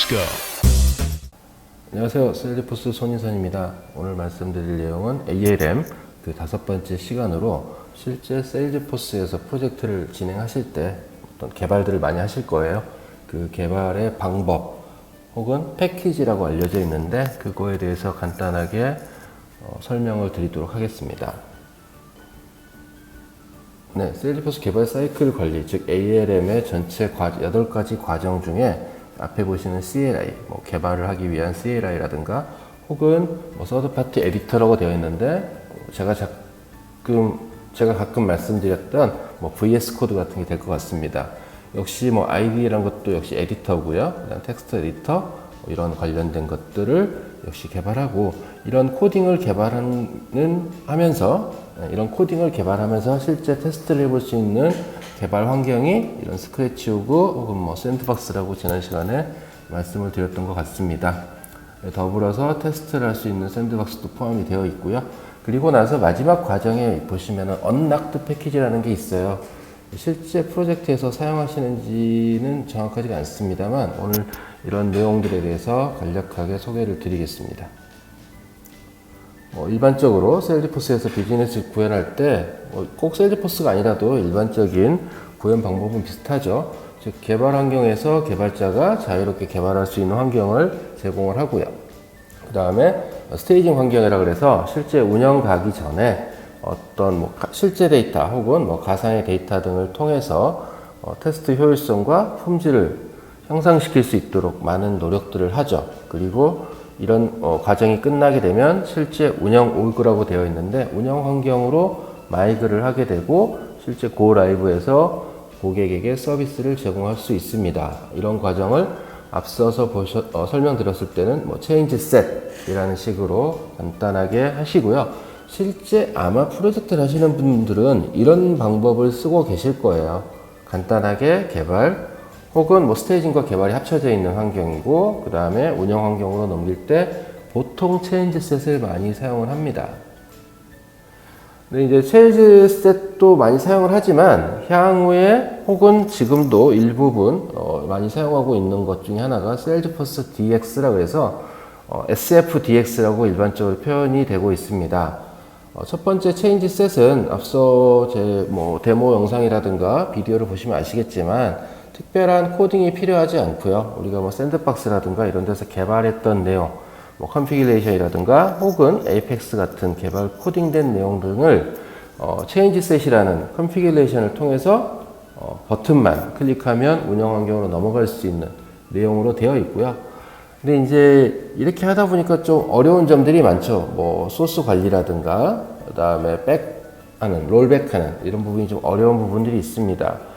Let's go. 안녕하세요. 셀리포스 손인선입니다. 오늘 말씀드릴 내용은 ALM 그 다섯 번째 시간으로 실제 세일즈포스에서 프로젝트를 진행하실 때 어떤 개발들을 많이 하실 거예요. 그 개발의 방법 혹은 패키지라고 알려져 있는데 그거에 대해서 간단하게 어, 설명을 드리도록 하겠습니다. 네, 세일즈포스 개발 사이클 관리, 즉 ALM의 전체 과, 8가지 과정 중에 앞에 보시는 CLI, 뭐 개발을 하기 위한 CLI라든가 혹은 뭐 서드파티 에디터라고 되어 있는데 제가 가끔 제가 가끔 말씀드렸던 뭐 VS 코드 같은 게 될 것 같습니다. 역시 뭐 IDE라는 것도 역시 에디터고요. 그다음 텍스트 에디터 뭐 이런 관련된 것들을 역시 개발하고 이런 코딩을 개발하는 하면서 네, 이런 코딩을 개발하면서 실제 테스트를 해볼 수 있는 개발 환경이 이런 스크래치 오그 혹은 뭐 샌드박스라고 지난 시간에 말씀을 드렸던 것 같습니다. 네, 더불어서 테스트를 할 수 있는 샌드박스도 포함이 되어 있고요. 그리고 나서 마지막 과정에 보시면은 언락드 패키지라는 게 있어요. 실제 프로젝트에서 사용하시는지는 정확하지가 않습니다만 오늘 이런 내용들에 대해서 간략하게 소개를 드리겠습니다. 뭐 일반적으로 셀즈포스에서 비즈니스 구현할 때꼭 셀즈포스가 아니라도 일반적인 구현 방법은 비슷하죠. 즉 개발 환경에서 개발자가 자유롭게 개발할 수 있는 환경을 제공을 하고요. 그 다음에 스테이징 환경이라 그래서 실제 운영 가기 전에 어떤 뭐 가- 실제 데이터 혹은 뭐 가상의 데이터 등을 통해서 어, 테스트 효율성과 품질을 향상시킬 수 있도록 많은 노력들을 하죠. 그리고 이런 어, 과정이 끝나게 되면 실제 운영 오그라고 되어 있는데 운영 환경으로 마이그를 하게 되고 실제 고 라이브에서 고객에게 서비스를 제공할 수 있습니다. 이런 과정을 앞서서 보셔, 어, 설명드렸을 때는 뭐 체인지 셋이라는 식으로 간단하게 하시고요. 실제 아마 프로젝트를 하시는 분들은 이런 방법을 쓰고 계실 거예요. 간단하게 개발 혹은 뭐 스테이징과 개발이 합쳐져 있는 환경이고 그 다음에 운영 환경으로 넘길 때 보통 체인지 셋을 많이 사용을 합니다. 근데 이제 체인지 셋도 많이 사용을 하지만 향후에 혹은 지금도 일부분 어, 많이 사용하고 있는 것 중에 하나가 셀즈포스 DX라고 해서 어, SFDX라고 일반적으로 표현이 되고 있습니다. 어, 첫 번째 체인지 셋은 앞서 제 뭐 데모 영상이라든가 비디오를 보시면 아시겠지만 특별한 코딩이 필요하지 않고요. 우리가 뭐 샌드박스라든가 이런 데서 개발했던 내용, 뭐 컨피규레이션이라든가 혹은 에이펙스 같은 개발 코딩된 내용 등을 어, 체인지 셋이라는 컨피규레이션을 통해서 어, 버튼만 클릭하면 운영 환경으로 넘어갈 수 있는 내용으로 되어 있고요. 근데 이제 이렇게 하다 보니까 좀 어려운 점들이 많죠. 뭐 소스 관리라든가 그다음에 백하는 롤백하는 이런 부분이 좀 어려운 부분들이 있습니다.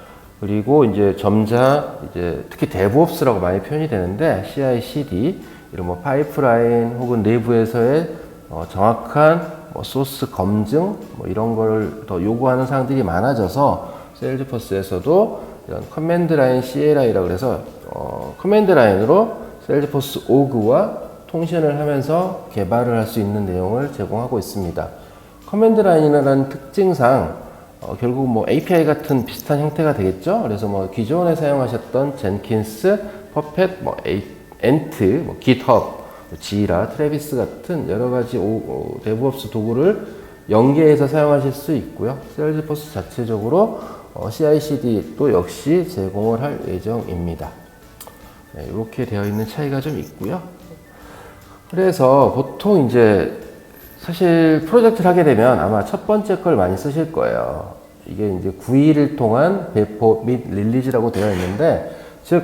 그리고 이제 점자 이제 특히 데브옵스라고 많이 표현이 되는데 CI/CD 이런 뭐 파이프라인 혹은 내부에서의 어, 정확한 뭐 소스 검증 뭐 이런 걸더 요구하는 사항들이 많아져서 세일즈포스에서도 이런 커맨드 라인 CLI라고 해서 어, 커맨드 라인으로 셀즈포스 오그와 통신을 하면서 개발을 할 수 있는 내용을 제공하고 있습니다. 커맨드 라인이라는 특징상 어, 결국 뭐 API 같은 비슷한 형태가 되겠죠. 그래서 뭐 기존에 사용하셨던 젠킨스, 퍼펫, 뭐 엔트, 뭐 깃허브, 지라, 트래비스 같은 여러 가지 오, 어, 데브옵스 도구를 연계해서 사용하실 수 있고요. 셀즈포스 자체적으로 어, CI/CD도 역시 제공을 할 예정입니다. 네, 이렇게 되어 있는 차이가 좀 있고요. 그래서 보통 이제 사실 프로젝트를 하게 되면 아마 첫 번째 걸 많이 쓰실 거예요. 이게 이제 9일을 통한 배포 및 릴리즈라고 되어 있는데, 즉,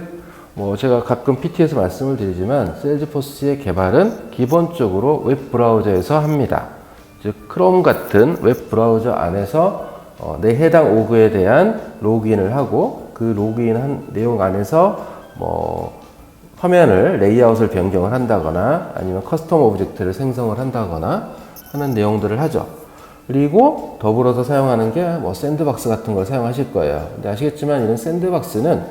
뭐 제가 가끔 PT에서 말씀을 드리지만, 셀즈포스의 개발은 기본적으로 웹 브라우저에서 합니다. 즉, 크롬 같은 웹 브라우저 안에서 어, 내 해당 오그에 대한 로그인을 하고, 그 로그인한 내용 안에서 뭐 화면을 레이아웃을 변경을 한다거나 아니면 커스텀 오브젝트를 생성을 한다거나 하는 내용들을 하죠. 그리고 더불어서 사용하는 게 뭐 샌드박스 같은 걸 사용하실 거예요. 근데 아시겠지만 이런 샌드박스는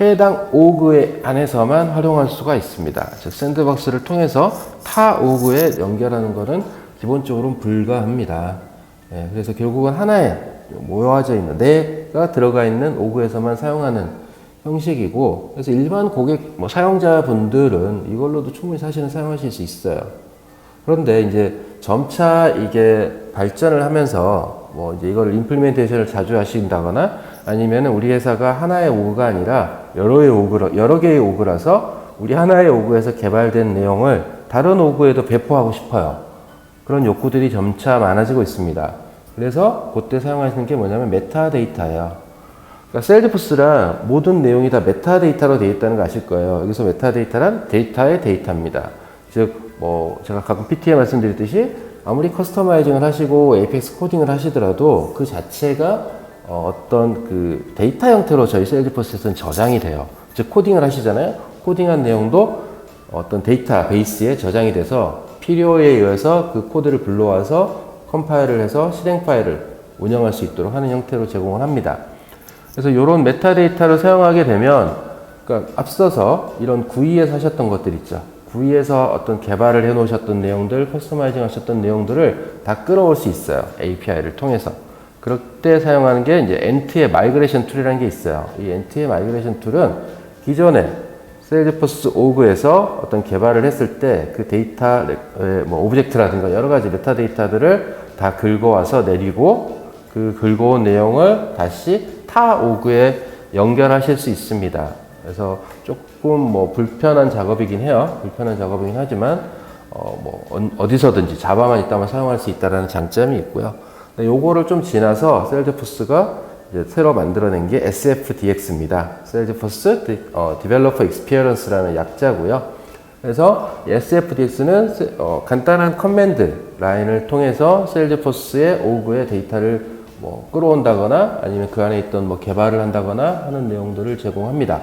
해당 오그의 안에서만 활용할 수가 있습니다. 즉 샌드박스를 통해서 타 오그에 연결하는 것은 기본적으로는 불가합니다. 예, 그래서 결국은 하나에 모여져 있는 내가 들어가 있는 오그에서만 사용하는 형식이고 그래서 일반 고객 뭐 사용자분들은 이걸로도 충분히 사실은 사용하실 수 있어요. 그런데 이제 점차 이게 발전을 하면서 뭐 이제 이거를 임플리멘테이션을 자주 하신다거나 아니면 우리 회사가 하나의 오그가 아니라 여러 개의 오그 여러 개의 오그라서 우리 하나의 오그에서 개발된 내용을 다른 오그에도 배포하고 싶어요. 그런 욕구들이 점차 많아지고 있습니다. 그래서 그때 사용하시는 게 뭐냐면 메타데이터예요. 그러니까 셀즈포스랑 모든 내용이 다 메타데이터로 되어 있다는 거 아실 거예요. 여기서 메타데이터란 데이터의 데이터입니다. 즉, 뭐, 제가 가끔 PT에 말씀드렸듯이 아무리 커스터마이징을 하시고 에이펙스 코딩을 하시더라도 그 자체가 어, 어떤 그 데이터 형태로 저희 셀즈포스에서는 저장이 돼요. 즉, 코딩을 하시잖아요. 코딩한 내용도 어떤 데이터 베이스에 저장이 돼서 필요에 의해서 그 코드를 불러와서 컴파일을 해서 실행 파일을 운영할 수 있도록 하는 형태로 제공을 합니다. 그래서 이런 메타데이터를 사용하게 되면 그러니까 앞서서 이런 구이에서 하셨던 것들 있죠. 구이에서 어떤 개발을 해 놓으셨던 내용들, 커스터마이징 하셨던 내용들을 다 끌어올 수 있어요. API를 통해서. 그럴 때 사용하는 게 이제 엔트의 마이그레이션 툴이라는 게 있어요. 이 엔트의 마이그레이션 툴은 기존에 세일즈포스 오그에서 어떤 개발을 했을 때 그 데이터, 뭐 오브젝트라든가 여러 가지 메타 데이터들을 다 긁어와서 내리고 그 긁어온 내용을 다시 타 오그에 연결하실 수 있습니다. 그래서 조금 뭐 불편한 작업이긴 해요. 불편한 작업이긴 하지만 어 뭐 어디서든지 자바만 있다면 사용할 수 있다라는 장점이 있고요. 요거를 좀 지나서 셀즈포스가 이제 새로 만들어낸 게 SFDX입니다. 셀즈포스 어, Developer Experience라는 약자고요. 그래서 SFDX는 어, 간단한 커맨드 라인을 통해서 셀즈포스의 오그의 데이터를 뭐 끌어온다거나 아니면 그 안에 있던 뭐 개발을 한다거나 하는 내용들을 제공합니다.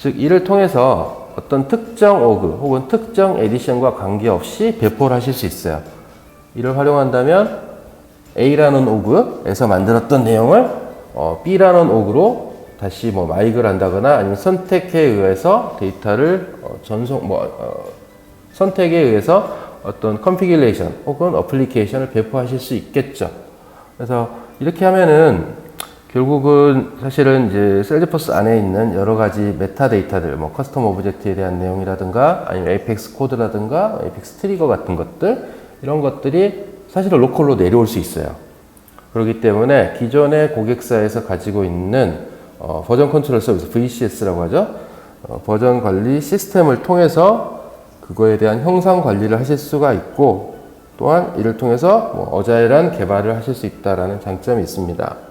즉 이를 통해서 어떤 특정 오그 혹은 특정 에디션과 관계없이 배포를 하실 수 있어요. 이를 활용한다면 A라는 오그에서 만들었던 내용을 어, B라는 오그로 다시 뭐 마이그를 한다거나 아니면 선택에 의해서 데이터를 어, 전송 뭐 어, 선택에 의해서 어떤 컨피규레이션 혹은 어플리케이션을 배포하실 수 있겠죠. 그래서 이렇게 하면은 결국은 사실은 이제 셀즈포스 안에 있는 여러 가지 메타데이터들, 뭐 커스텀 오브젝트에 대한 내용이라든가 아니면 에이펙스 코드라든가 에이펙스 트리거 같은 것들 이런 것들이 사실은 로컬로 내려올 수 있어요. 그렇기 때문에 기존의 고객사에서 가지고 있는 어, 버전 컨트롤 서비스 VCS라고 하죠. 어, 버전 관리 시스템을 통해서 그거에 대한 형상 관리를 하실 수가 있고 또한 이를 통해서 뭐 어자일한 개발을 하실 수 있다라는 장점이 있습니다.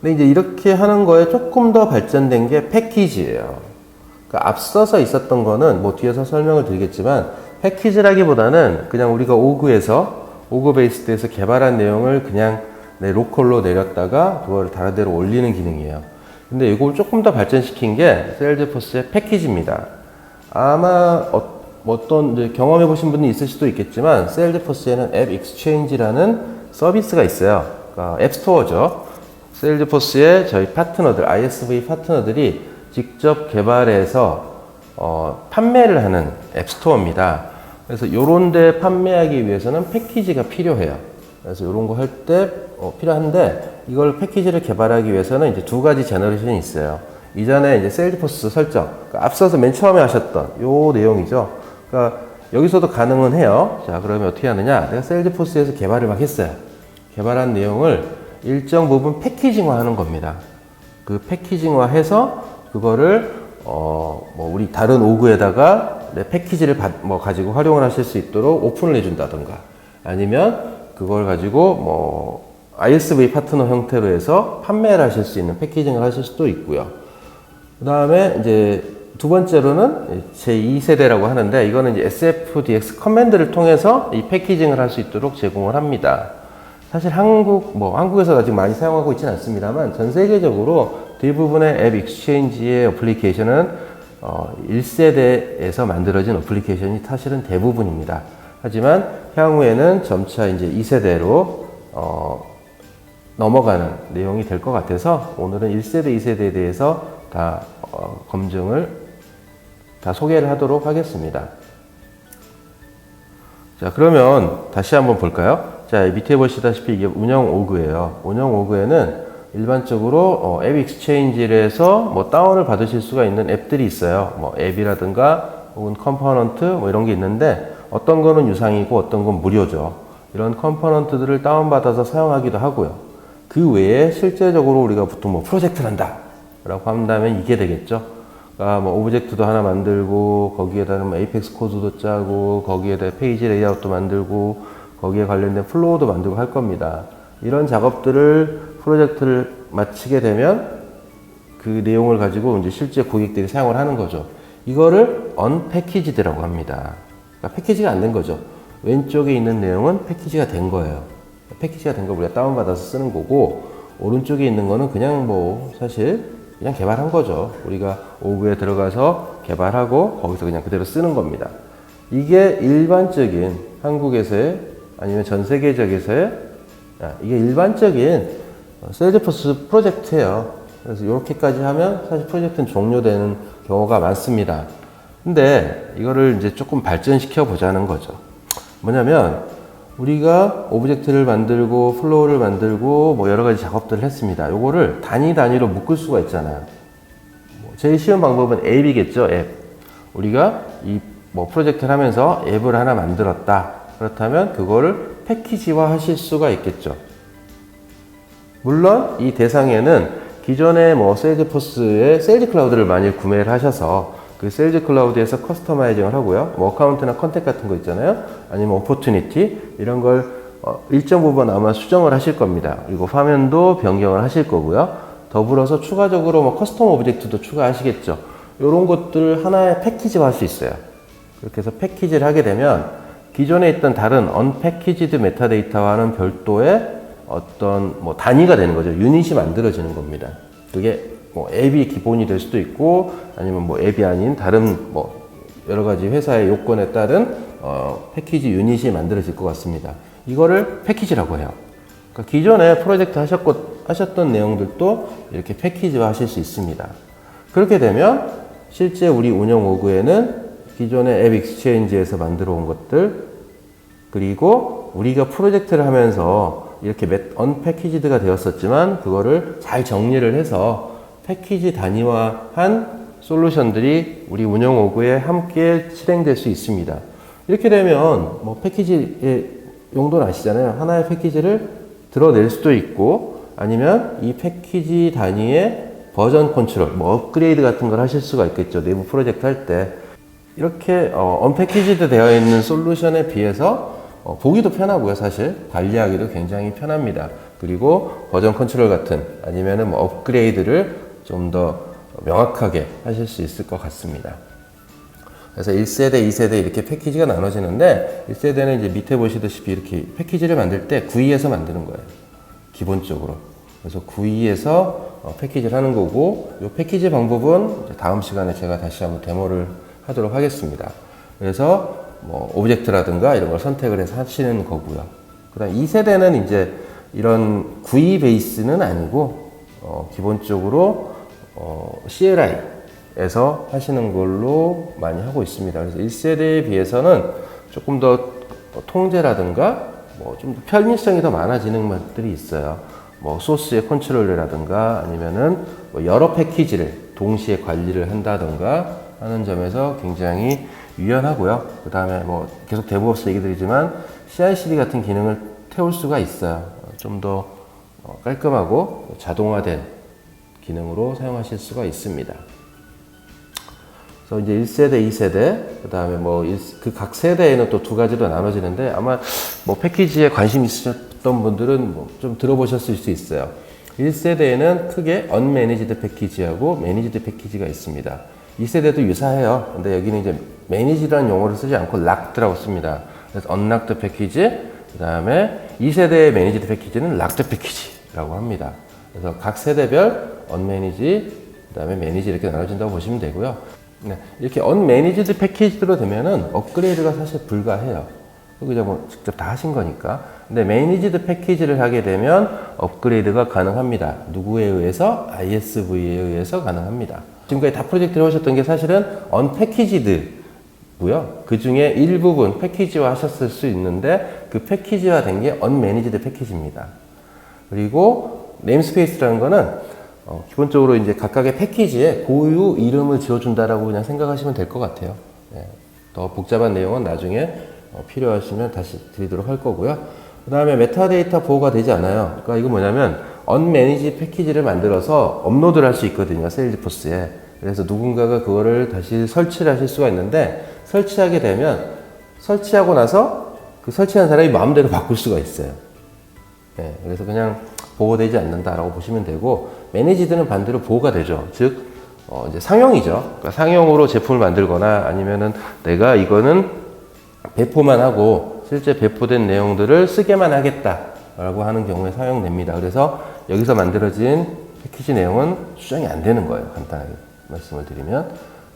근데 이제 이렇게 하는 거에 조금 더 발전된 게 패키지예요. 그러니까 앞서서 있었던 거는 뭐 뒤에서 설명을 드리겠지만 패키지라기보다는 그냥 우리가 오그에서 오그 베이스드에서 개발한 내용을 그냥 내 로컬로 내렸다가 그거를 다른 데로 올리는 기능이에요. 근데 이걸 조금 더 발전시킨 게 셀즈포스의 패키지입니다. 아마 어, 어떤 경험해 보신 분이 있을 수도 있겠지만 셀즈포스에는 앱 익스체인지라는 서비스가 있어요. 그러니까 앱스토어죠. 셀즈포스의 저희 파트너들, ISV 파트너들이 직접 개발해서 어, 판매를 하는 앱스토어입니다. 그래서 이런 데 판매하기 위해서는 패키지가 필요해요. 그래서 이런 거 할때 어, 필요한데 이걸 패키지를 개발하기 위해서는 이제 두 가지 제너레이션이 있어요. 이전에 이제 셀즈포스 설정, 그러니까 앞서서 맨 처음에 하셨던 요 내용이죠. 그러니까 여기서도 가능은 해요. 자, 그러면 어떻게 하느냐? 내가 셀즈포스에서 개발을 막 했어요. 개발한 내용을 일정 부분 패키징화 하는 겁니다. 그 패키징화 해서 그거를 어, 뭐 우리 다른 오그에다가 내 패키지를 받, 뭐 가지고 활용을 하실 수 있도록 오픈을 해준다던가 아니면 그걸 가지고 뭐 ISV 파트너 형태로 해서 판매를 하실 수 있는 패키징을 하실 수도 있고요. 그 다음에 이제 두 번째로는 제2세대라고 하는데 이거는 이제 SFDX 커맨드를 통해서 이 패키징을 할 수 있도록 제공을 합니다. 사실 한국, 뭐 한국에서 아직 많이 사용하고 있지는 않습니다만 전 세계적으로 대부분의 앱 익스체인지의 어플리케이션은 어, 1세대에서 만들어진 어플리케이션이 사실은 대부분입니다. 하지만 향후에는 점차 이제 2세대로 어, 넘어가는 내용이 될 것 같아서 오늘은 1세대, 2세대에 대해서 다 어, 검증을 다 소개를 하도록 하겠습니다. 자, 그러면 다시 한번 볼까요? 자, 밑에 보시다시피 이게 운영 오그예요. 운영 오그에는 일반적으로 어, 앱 익스체인지에서 뭐 다운을 받으실 수가 있는 앱들이 있어요. 뭐 앱이라든가 혹은 컴포넌트 뭐 이런 게 있는데 어떤 거는 유상이고 어떤 건 무료죠. 이런 컴포넌트들을 다운받아서 사용하기도 하고요. 그 외에 실제적으로 우리가 보통 뭐 프로젝트를 한다 라고 한다면 이게 되겠죠. 그러니까 뭐 오브젝트도 하나 만들고 거기에다 뭐 에이펙스 코드도 짜고 거기에다 페이지 레이아웃도 만들고 거기에 관련된 플로우도 만들고 할 겁니다. 이런 작업들을 프로젝트를 마치게 되면 그 내용을 가지고 이제 실제 고객들이 사용을 하는 거죠. 이거를 언패키지드라고 합니다. 그러니까 패키지가 안 된 거죠. 왼쪽에 있는 내용은 패키지가 된 거예요. 패키지가 된 거 우리가 다운받아서 쓰는 거고 오른쪽에 있는 거는 그냥 뭐 사실 그냥 개발한 거죠. 우리가 오브에 들어가서 개발하고 거기서 그냥 그대로 쓰는 겁니다. 이게 일반적인 한국에서의 아니면 전 세계적에서의 아, 이게 일반적인 셀즈포스 프로젝트예요. 그래서 이렇게까지 하면 사실 프로젝트는 종료되는 경우가 많습니다. 근데 이거를 이제 조금 발전시켜 보자는 거죠. 뭐냐면 우리가 오브젝트를 만들고 플로우를 만들고 뭐 여러 가지 작업들을 했습니다. 요거를 단위 단위로 묶을 수가 있잖아요. 뭐 제일 쉬운 방법은 앱이겠죠, 앱. 우리가 이 뭐 프로젝트를 하면서 앱을 하나 만들었다. 그렇다면 그거를 패키지화 하실 수가 있겠죠. 물론 이 대상에는 기존에 뭐 세일즈포스의 세일즈 클라우드를 많이 구매를 하셔서 그 세일즈 클라우드에서 커스터마이징을 하고요. 뭐 어카운트나 컨택 같은 거 있잖아요. 아니면 오퍼튜니티 이런 걸 어, 일정 부분 아마 수정을 하실 겁니다. 그리고 화면도 변경을 하실 거고요. 더불어서 추가적으로 뭐 커스텀 오브젝트도 추가하시겠죠. 이런 것들 하나의 패키지화 할 수 있어요. 그렇게 해서 패키지를 하게 되면 기존에 있던 다른 언패키지드 메타데이터와는 별도의 어떤 뭐 단위가 되는 거죠. 유닛이 만들어지는 겁니다. 그게 뭐 앱이 기본이 될 수도 있고 아니면 뭐 앱이 아닌 다른 뭐 여러 가지 회사의 요건에 따른 어, 패키지 유닛이 만들어질 것 같습니다. 이거를 패키지라고 해요. 그러니까 기존에 프로젝트 하셨고, 하셨던 내용들도 이렇게 패키지화 하실 수 있습니다. 그렇게 되면 실제 우리 운영 오그에는 기존의 앱 익스체인지에서 만들어 온 것들 그리고 우리가 프로젝트를 하면서 이렇게 언패키지드가 되었었지만 그거를 잘 정리를 해서 패키지 단위화한 솔루션들이 우리 운영 오그에 함께 실행될 수 있습니다. 이렇게 되면 뭐 패키지의 용도는 아시잖아요. 하나의 패키지를 드러낼 수도 있고 아니면 이 패키지 단위의 버전 컨트롤, 뭐 업그레이드 같은 걸 하실 수가 있겠죠. 내부 프로젝트 할 때. 이렇게 어, 언패키지드 되어 있는 솔루션에 비해서 어, 보기도 편하고요, 사실. 관리하기도 굉장히 편합니다. 그리고 버전 컨트롤 같은 아니면은 뭐 업그레이드를 좀 더 명확하게 하실 수 있을 것 같습니다. 그래서 1세대, 2세대 이렇게 패키지가 나눠지는데 1세대는 이제 밑에 보시다시피 이렇게 패키지를 만들 때 구이에서 만드는 거예요. 기본적으로. 그래서 구이에서 어, 패키지를 하는 거고 이 패키지 방법은 다음 시간에 제가 다시 한번 데모를 하도록 하겠습니다. 그래서 뭐 오브젝트라든가 이런 걸 선택을 해서 하시는 거고요. 그다음 2세대는 이제 이런 구이 베이스는 아니고 어, 기본적으로 어, CLI에서 하시는 걸로 많이 하고 있습니다. 그래서 1세대에 비해서는 조금 더 통제라든가 뭐좀 편의성이 더 많아지는 것들이 있어요. 뭐 소스의 컨트롤이라든가 아니면은 뭐 여러 패키지를 동시에 관리를 한다든가 하는 점에서 굉장히 유연하고요. 그 다음에 뭐 계속 데브옵스 얘기 드리지만 CI/CD 같은 기능을 태울 수가 있어요. 좀 더 깔끔하고 자동화된 기능으로 사용하실 수가 있습니다. 그래서 이제 1세대, 2세대, 그 다음에 뭐 그 각 세대에는 또 두 가지로 나눠지는데 아마 뭐 패키지에 관심 있으셨던 분들은 뭐 좀 들어보셨을 수 있어요. 1세대에는 크게 언매니지드 패키지하고 매니지드 패키지가 있습니다. 2세대도 유사해요. 근데 여기는 이제 매니지라는 용어를 쓰지 않고 락드라고 씁니다. 그래서 언락드 패키지, 그 다음에 2세대의 매니지드 패키지는 락드 패키지라고 합니다. 그래서 각 세대별 언매니지, 그 다음에 매니지 이렇게 나눠진다고 보시면 되고요. 네, 이렇게 언매니지드 패키지로 되면은 업그레이드가 사실 불가해요. 그죠? 뭐 직접 다 하신 거니까. 근데 매니지드 패키지를 하게 되면 업그레이드가 가능합니다. 누구에 의해서? ISV에 의해서 가능합니다. 지금까지 다 프로젝트를 하셨던 게 사실은 언패키지드고요. 그 중에 일부분 패키지화 하셨을 수 있는데 그 패키지화 된 게 언매니지드 패키지입니다. 그리고 네임스페이스라는 거는 어, 기본적으로 이제 각각의 패키지에 고유 이름을 지어준다라고 그냥 생각하시면 될 것 같아요. 예. 더 복잡한 내용은 나중에 어, 필요하시면 다시 드리도록 할 거고요. 그 다음에 메타데이터 보호가 되지 않아요. 그러니까 이거 뭐냐면 언매니지 패키지를 만들어서 업로드를 할 수 있거든요. 세일즈포스에. 그래서 누군가가 그거를 다시 설치를 하실 수가 있는데 설치하게 되면 설치하고 나서 그 설치한 사람이 마음대로 바꿀 수가 있어요. 예, 그래서 그냥 보호되지 않는다라고 보시면 되고 매니지드는 반대로 보호가 되죠. 즉 어, 이제 상용이죠. 그러니까 상용으로 제품을 만들거나 아니면은 내가 이거는 배포만 하고 실제 배포된 내용들을 쓰게만 하겠다라고 하는 경우에 사용됩니다. 그래서 여기서 만들어진 패키지 내용은 수정이 안 되는 거예요. 간단하게 말씀을 드리면.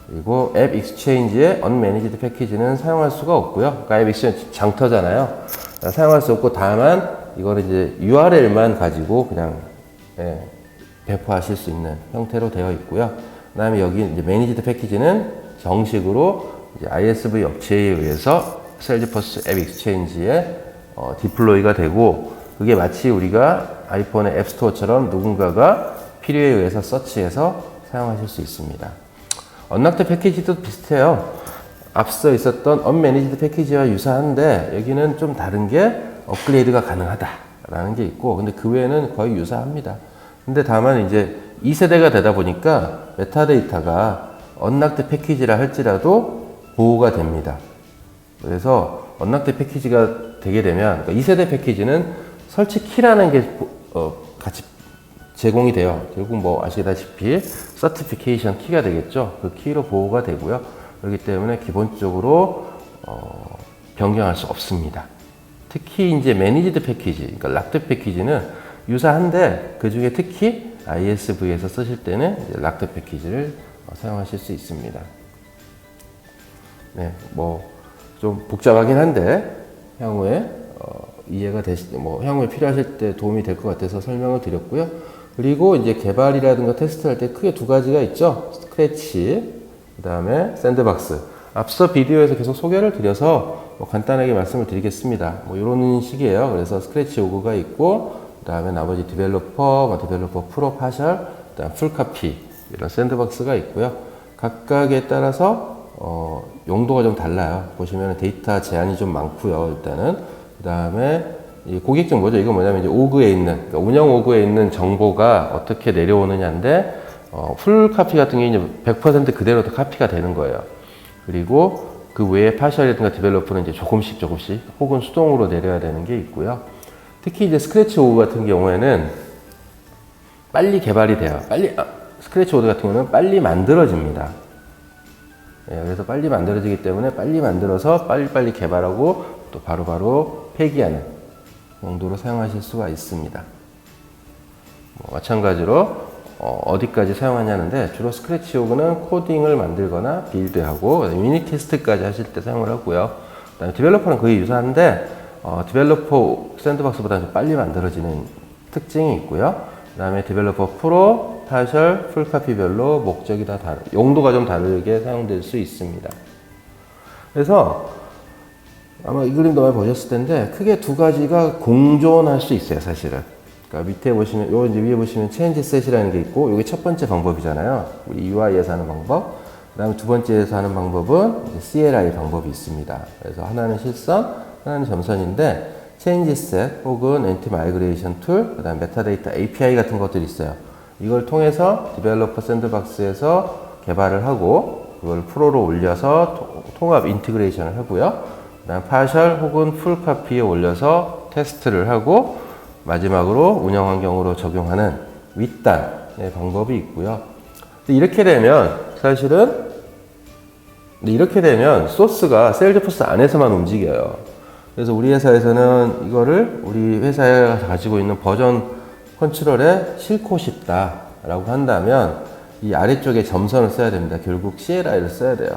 그리고 앱 익스체인지의 언매니지드 패키지는 사용할 수가 없고요. 그러니까 앱 익스체인지 장터잖아요. 사용할 수 없고 다만 이거를 이제 URL만 가지고 그냥 예, 배포하실 수 있는 형태로 되어 있고요. 그다음에 여기 이제 매니지드 패키지는 정식으로 이제 ISV 업체에 의해서 셀즈퍼스 앱 익스체인지에 어, 디플로이가 되고 그게 마치 우리가 아이폰의 앱스토어처럼 누군가가 필요에 의해서 서치해서 사용하실 수 있습니다. 언락트 패키지도 비슷해요. 앞서 있었던 언매니지드 패키지와 유사한데 여기는 좀 다른 게 업그레이드가 가능하다라는 게 있고 근데 그 외에는 거의 유사합니다. 근데 다만 이제 2세대가 되다 보니까 메타데이터가 언락트 패키지라 할지라도 보호가 됩니다. 그래서 언락트 패키지가 되게 되면 그러니까 2세대 패키지는 설치 키라는 게 어, 같이 제공이 돼요. 결국 뭐 아시다시피 서티피케이션 키가 되겠죠. 그 키로 보호가 되고요. 그렇기 때문에 기본적으로 어, 변경할 수 없습니다. 특히 이제 매니지드 패키지, 그러니까 락드 패키지는 유사한데 그 중에 특히 ISV에서 쓰실 때는 락드 패키지를 어, 사용하실 수 있습니다. 네, 뭐 좀 복잡하긴 한데 향후에 어, 이해가 되시, 뭐 향후에 필요하실 때 도움이 될 것 같아서 설명을 드렸고요. 그리고 이제 개발이라든가 테스트할 때 크게 두 가지가 있죠. 스크래치, 그 다음에 샌드박스. 앞서 비디오에서 계속 소개를 드려서 뭐 간단하게 말씀을 드리겠습니다. 뭐 이런 식이에요. 그래서 스크래치 오그가 있고, 그 다음에 나머지 디벨로퍼, 뭐 디벨로퍼 프로 파셜, 그 다음 풀카피, 이런 샌드박스가 있고요. 각각에 따라서 어, 용도가 좀 달라요. 보시면 데이터 제한이 좀 많고요. 일단은 그 다음에 이 고객증 뭐죠? 이거 뭐냐면 이제 오그에 있는 그러니까 운영 오그에 있는 정보가 어떻게 내려오느냐인데 어, 풀 카피 같은 게 이제 100% 그대로 다 카피가 되는 거예요. 그리고 그 외에 파셜이라든가 디벨로퍼는 이제 조금씩 조금씩 혹은 수동으로 내려야 되는 게 있고요. 특히 이제 스크래치 오그 같은 경우에는 빨리 개발이 돼요. 빨리 아, 스크래치 오드 같은 경우는 빨리 만들어집니다. 예, 그래서 빨리 만들어지기 때문에 빨리 만들어서 빨리빨리 개발하고 또 바로바로 폐기하는 용도로 사용하실 수가 있습니다. 뭐 마찬가지로 어, 디까지 사용하냐는데 주로 스크래치 오그는 코딩을 만들거나 빌드하고 유닛 테스트까지 하실 때 사용을 하고요. 그다음에 디벨로퍼는 거의 유사한데 어, 디벨로퍼 샌드박스보다 좀 빨리 만들어지는 특징이 있고요. 그 다음에 디벨로퍼 프로, 파셜, 풀카피별로 목적이 다 다르, 용도가 좀 다르게 사용될 수 있습니다. 그래서 아마 이 그림도 많이 보셨을 텐데 크게 두 가지가 공존할 수 있어요, 사실은. 그러니까 밑에 보시면 요 이제 위에 보시면 체인지 셋이라는 게 있고 이게 첫 번째 방법이잖아요. 우리 UI에서 하는 방법. 그 다음에 두 번째에서 하는 방법은 CLI 방법이 있습니다. 그래서 하나는 실선, 하나는 점선인데 체인지 셋 혹은 엔티 마이그레이션 툴, 그 다음 메타데이터 API 같은 것들이 있어요. 이걸 통해서 디벨로퍼 샌드박스에서 개발을 하고 그걸 프로로 올려서 통합 인티그레이션을 하고요. 파셜 혹은 풀 카피에 올려서 테스트를 하고 마지막으로 운영 환경으로 적용하는 윗단의 방법이 있고요. 이렇게 되면 사실은 이렇게 되면 소스가 세일즈포스 안에서만 움직여요. 그래서 우리 회사에서는 이거를 우리 회사에 가지고 있는 버전 컨트롤에 싣고 싶다라고 한다면 이 아래쪽에 점선을 써야 됩니다. 결국 CLI를 써야 돼요.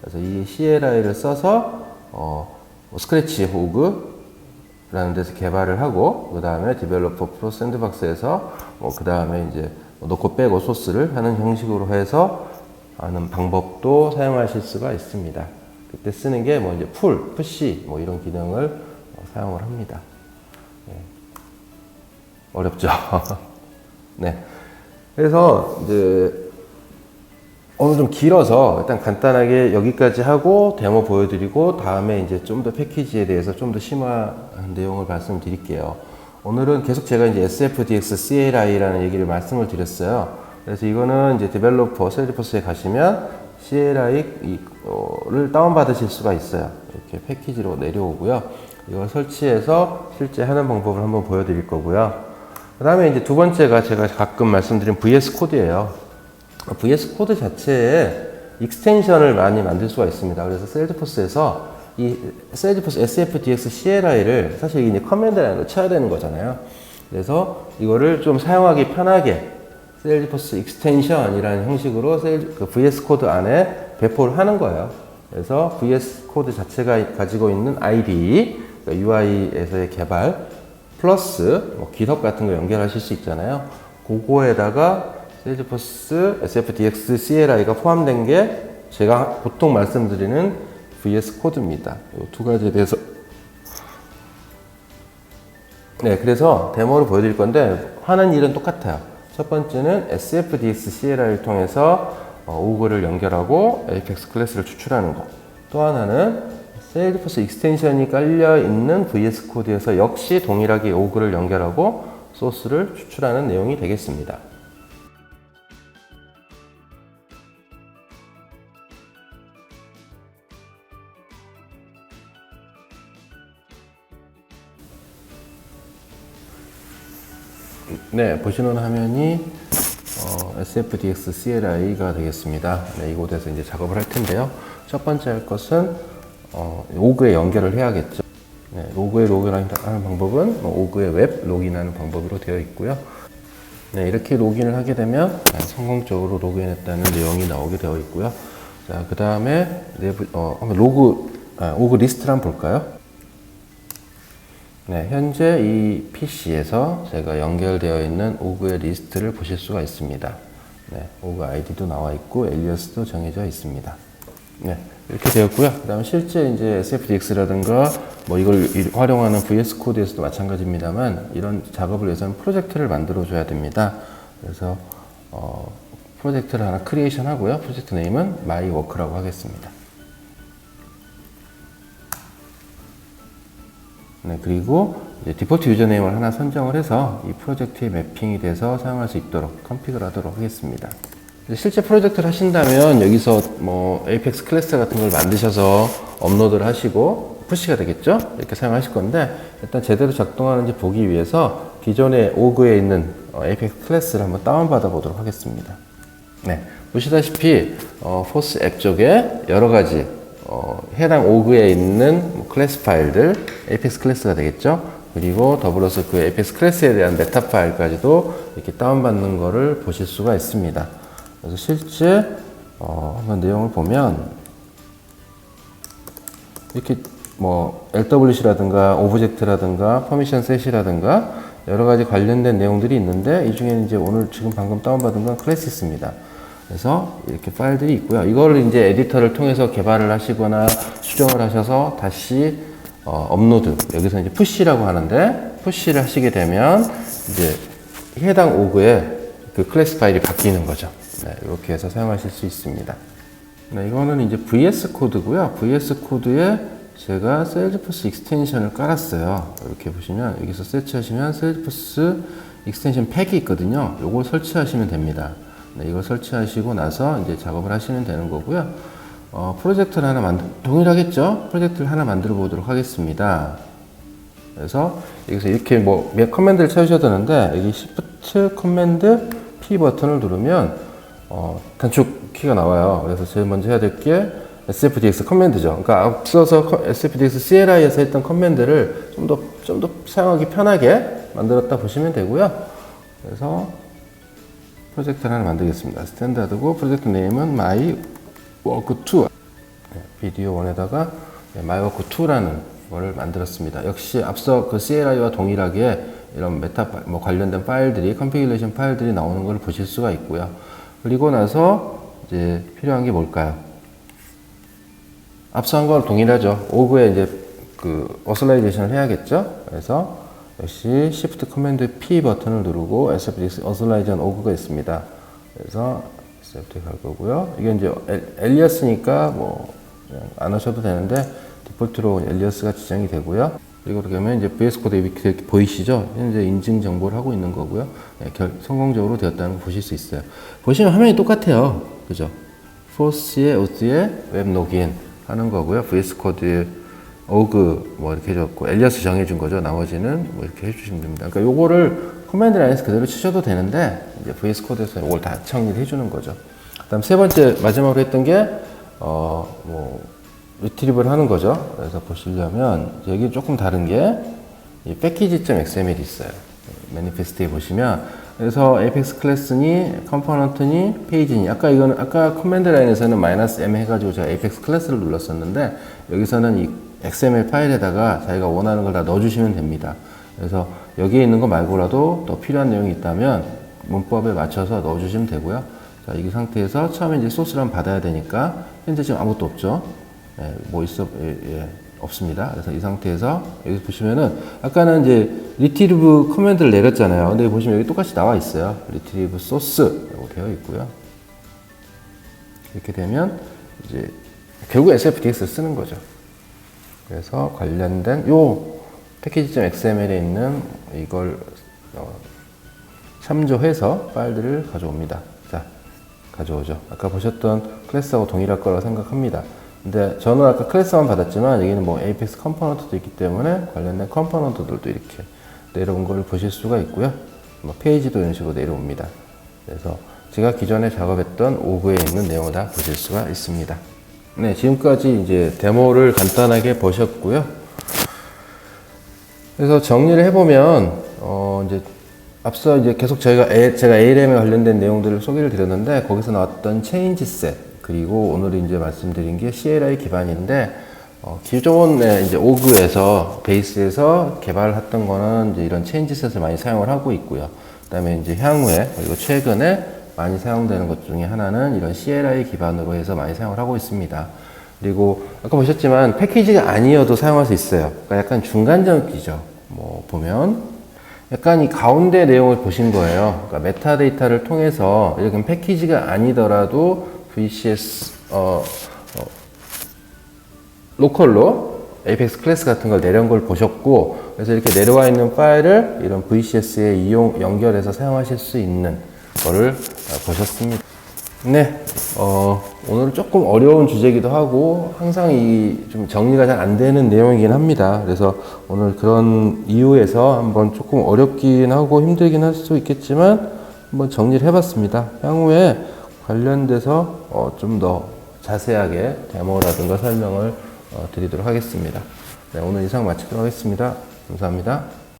그래서 이 CLI를 써서 어, 뭐 스크래치 호그라는 데서 개발을 하고 그 다음에 디벨로퍼 프로 샌드박스에서 뭐 그 다음에 이제 넣고 빼고 소스를 하는 형식으로 해서 하는 방법도 사용하실 수가 있습니다. 그때 쓰는 게 뭐 이제 풀, 푸시 뭐 이런 기능을 어, 사용을 합니다. 예. 어렵죠. 네. 그래서 이제 오늘 좀 길어서 일단 간단하게 여기까지 하고 데모 보여드리고 다음에 이제 좀 더 패키지에 대해서 좀 더 심화한 내용을 말씀드릴게요. 오늘은 계속 제가 이제 SFDX CLI라는 얘기를 말씀을 드렸어요. 그래서 이거는 이제 디벨로퍼 셀리포스에 가시면 CLI를 다운받으실 수가 있어요. 이렇게 패키지로 내려오고요. 이걸 설치해서 실제 하는 방법을 한번 보여드릴 거고요. 그 다음에 이제 두 번째가 제가 가끔 말씀드린 VS 코드예요. VS 코드 자체에 익스텐션을 많이 만들 수가 있습니다. 그래서 셀즈포스에서 이 셀즈포스 SFDX CLI를 사실 이제 커맨드 라인으로 쳐야 되는 거잖아요. 그래서 이거를 좀 사용하기 편하게 셀즈포스 익스텐션이라는 형식으로 셀, 그 VS 코드 안에 배포를 하는 거예요. 그래서 VS 코드 자체가 가지고 있는 IDE, 그러니까 UI에서의 개발, 플러스 뭐 GitHub 같은 거 연결하실 수 있잖아요. 그거에다가 세일즈포스 SFDX CLI가 포함된 게 제가 보통 말씀드리는 VS 코드입니다. 이 두 가지에 대해서 네, 그래서 데모를 보여드릴 건데 하는 일은 똑같아요. 첫 번째는 SFDX CLI를 통해서 어, 오그를 연결하고 에이펙스 클래스를 추출하는 거. 또 하나는 세일즈포스 익스텐션이 깔려 있는 VS 코드에서 역시 동일하게 오그를 연결하고 소스를 추출하는 내용이 되겠습니다. 네, 보시는 화면이 어, SFDX CLI가 되겠습니다. 네, 이곳에서 이제 작업을 할 텐데요. 첫 번째 할 것은 어, 오그에 연결을 해야겠죠. 네, 로그에 로그인하는 방법은 뭐 오그에 웹 로그인하는 방법으로 되어 있고요. 네, 이렇게 로그인을 하게 되면 네, 성공적으로 로그인했다는 내용이 나오게 되어 있고요. 자, 그 다음에 어, 로그 아, 오그 리스트를 한번 볼까요? 네, 현재 이 PC에서 제가 연결되어 있는 오그의 리스트를 보실 수가 있습니다. 네, 오그 아이디도 나와 있고 엘리어스도 정해져 있습니다. 네, 이렇게 되었고요. 그다음 실제 이제 SFDX라든가 뭐 이걸 활용하는 VS 코드에서도 마찬가지입니다만 이런 작업을 위해서는 프로젝트를 만들어 줘야 됩니다. 그래서 어, 프로젝트를 하나 크리에이션 하고요. 프로젝트 네임은 work라고 하겠습니다. 네, 그리고 디폴트 유저네임을 하나 선정을 해서 이 프로젝트에 매핑이 돼서 사용할 수 있도록 컨피그를 하도록 하겠습니다. 실제 프로젝트를 하신다면 여기서 뭐 에이펙스 클래스 같은 걸 만드셔서 업로드를 하시고 푸시가 되겠죠? 이렇게 사용하실 건데 일단 제대로 작동하는지 보기 위해서 기존의 오그에 있는 에이펙스 클래스를 한번 다운받아 보도록 하겠습니다. 네, 보시다시피 어, 포스 앱 쪽에 여러 가지 어, 해당 오그에 있는 뭐 클래스 파일들 에이펙스 클래스가 되겠죠? 그리고 더불어서 그 에이펙스 클래스에 대한 메타 파일까지도 이렇게 다운받는 거를 보실 수가 있습니다. 그래서 실제 어, 한번 내용을 보면 이렇게 뭐 LWC라든가 오브젝트라든가 퍼미션 셋이라든가 여러 가지 관련된 내용들이 있는데 이 중에는 이제 오늘 지금 방금 다운받은 건 클래스입니다. 그래서 이렇게 파일들이 있고요. 이거를 이제 에디터를 통해서 개발을 하시거나 수정을 하셔서 다시 어, 업로드 여기서 이제 푸시라고 하는데 푸시를 하시게 되면 이제 해당 오그에 그 클래스 파일이 바뀌는 거죠. 네, 이렇게 해서 사용하실 수 있습니다. 네, 이거는 이제 VS 코드고요. VS 코드에 제가 셀즈포스 익스텐션을 깔았어요. 이렇게 보시면 여기서 세치하시면 셀즈포스 익스텐션 팩이 있거든요. 이걸 설치하시면 됩니다. 네, 이걸 설치하시고 나서 이제 작업을 하시면 되는 거고요. 어, 프로젝트를 하나 만들, 동일하겠죠? 프로젝트를 하나 만들어 보도록 하겠습니다. 그래서 여기서 이렇게 뭐 몇 커맨드를 쳐주셔도 되는데 여기 Shift 커맨드 P 버튼을 누르면 어, 단축 키가 나와요. 그래서 제일 먼저 해야 될 게 SFDX 커맨드죠. 그러니까 앞서서 SFDX CLI에서 했던 커맨드를 좀 더 좀 더 사용하기 편하게 만들었다 보시면 되고요. 그래서 프로젝트를 하나 만들겠습니다. 스탠다드고 프로젝트 네임은 My Work 2 네, 비디오 원에다가 네, My Work 2라는 거를 만들었습니다. 역시 앞서 그 CLI와 동일하게 이런 메타 파- 뭐 관련된 파일들이 컨피그레이션 파일들이 나오는 걸 보실 수가 있고요. 그리고 나서 이제 필요한 게 뭘까요? 앞서 한건 동일하죠. 오그에 이제 그 어슬라이제이션을 해야겠죠. 그래서 역시 Shift Command P 버튼을 누르고 SFX Authorization Org가 있습니다. 그래서 SFT 갈 거고요. 이게 이제 엘- 엘리어스니까 뭐 안 하셔도 되는데 디폴트로 엘리어스가 지정이 되고요. 그리고 그렇게 하면 이제 VS 코드 이렇게 보이시죠? 현재 인증 정보를 하고 있는 거고요. 네, 결, 성공적으로 되었다는 거 보실 수 있어요. 보시면 화면이 똑같아요. 그죠? 포스의 오스의 웹 로그인 하는 거고요. VS 코드 오그 뭐 이렇게 해줬고 엘리어스 정해준 거죠. 나머지는 뭐 이렇게 해주시면 됩니다. 그러니까 요거를 커맨드 라인에서 그대로 치셔도 되는데 이제 VS 코드에서 이걸 다 정리를 해주는 거죠. 그다음 세 번째 마지막으로 했던 게 어 뭐 리트리브를 하는 거죠. 그래서 보시려면 여기 조금 다른 게이 패키지.xml이 있어요. 매니페스트에 보시면 그래서 apex 클래스니 컴포넌트니 페이지니 아까 이거는 아까 커맨드 라인에서는 마이너스 m 해가지고 제가 apex 클래스를 눌렀었는데 여기서는 이 xml 파일에다가 자기가 원하는 걸 다 넣어주시면 됩니다. 그래서 여기에 있는 거 말고라도 더 필요한 내용이 있다면 문법에 맞춰서 넣어주시면 되고요. 자, 이 상태에서 처음에 이제 소스를 받아야 되니까 현재 지금 아무것도 없죠. 예, 뭐 있어 예, 예, 없습니다. 그래서 이 상태에서 여기 보시면은 아까는 이제 리트리브 커맨드를 내렸잖아요. 근데 보시면 여기 똑같이 나와 있어요. 리트리브 소스라고 되어 있고요. 이렇게 되면 이제 결국 SFDX를 쓰는 거죠. 그래서 관련된 요 패키지.xml에 있는 이걸 어, 참조해서 파일들을 가져옵니다. 자, 가져오죠. 아까 보셨던 클래스하고 동일할 거라고 생각합니다. 근데 저는 아까 클래스만 받았지만 여기는 뭐 apex 컴포넌트도 있기 때문에 관련된 컴포넌트들도 이렇게 내려온 걸 보실 수가 있고요. 뭐 페이지도 이런 식으로 내려옵니다. 그래서 제가 기존에 작업했던 오브에 있는 내용을 다 보실 수가 있습니다. 네, 지금까지 이제 데모를 간단하게 보셨고요. 그래서 정리를 해보면 어 이제 앞서 이제 계속 저희가 A, 제가 ALM에 관련된 내용들을 소개를 드렸는데 거기서 나왔던 체인지 셋 그리고 오늘 이제 말씀드린 게 CLI 기반인데 어, 기존에 이제 오그에서 베이스에서 개발했던 거는 이제 이런 체인지 셋을 많이 사용을 하고 있고요. 그 다음에 이제 향후에 그리고 최근에 많이 사용되는 것 중에 하나는 이런 CLI 기반으로 해서 많이 사용을 하고 있습니다. 그리고 아까 보셨지만 패키지가 아니어도 사용할 수 있어요. 그러니까 약간 중간적이죠. 뭐 보면 약간 이 가운데 내용을 보신 거예요. 그러니까 메타데이터를 통해서 이렇게 패키지가 아니더라도 VCS 어, 어, 로컬로 apex 클래스 같은 걸 내려온 걸 보셨고 그래서 이렇게 내려와 있는 파일을 이런 VCS에 이용 연결해서 사용하실 수 있는 거를 어, 보셨습니다. 네, 어, 오늘은 조금 어려운 주제이기도 하고 항상 이 좀 정리가 잘 안 되는 내용이긴 합니다. 그래서 오늘 그런 이유에서 한번 조금 어렵긴 하고 힘들긴 할 수 있겠지만 한번 정리를 해봤습니다. 향후에 관련돼서 어, 좀 더 자세하게 데모라든가 설명을 어, 드리도록 하겠습니다. 네, 오늘 이상 마치도록 하겠습니다. 감사합니다.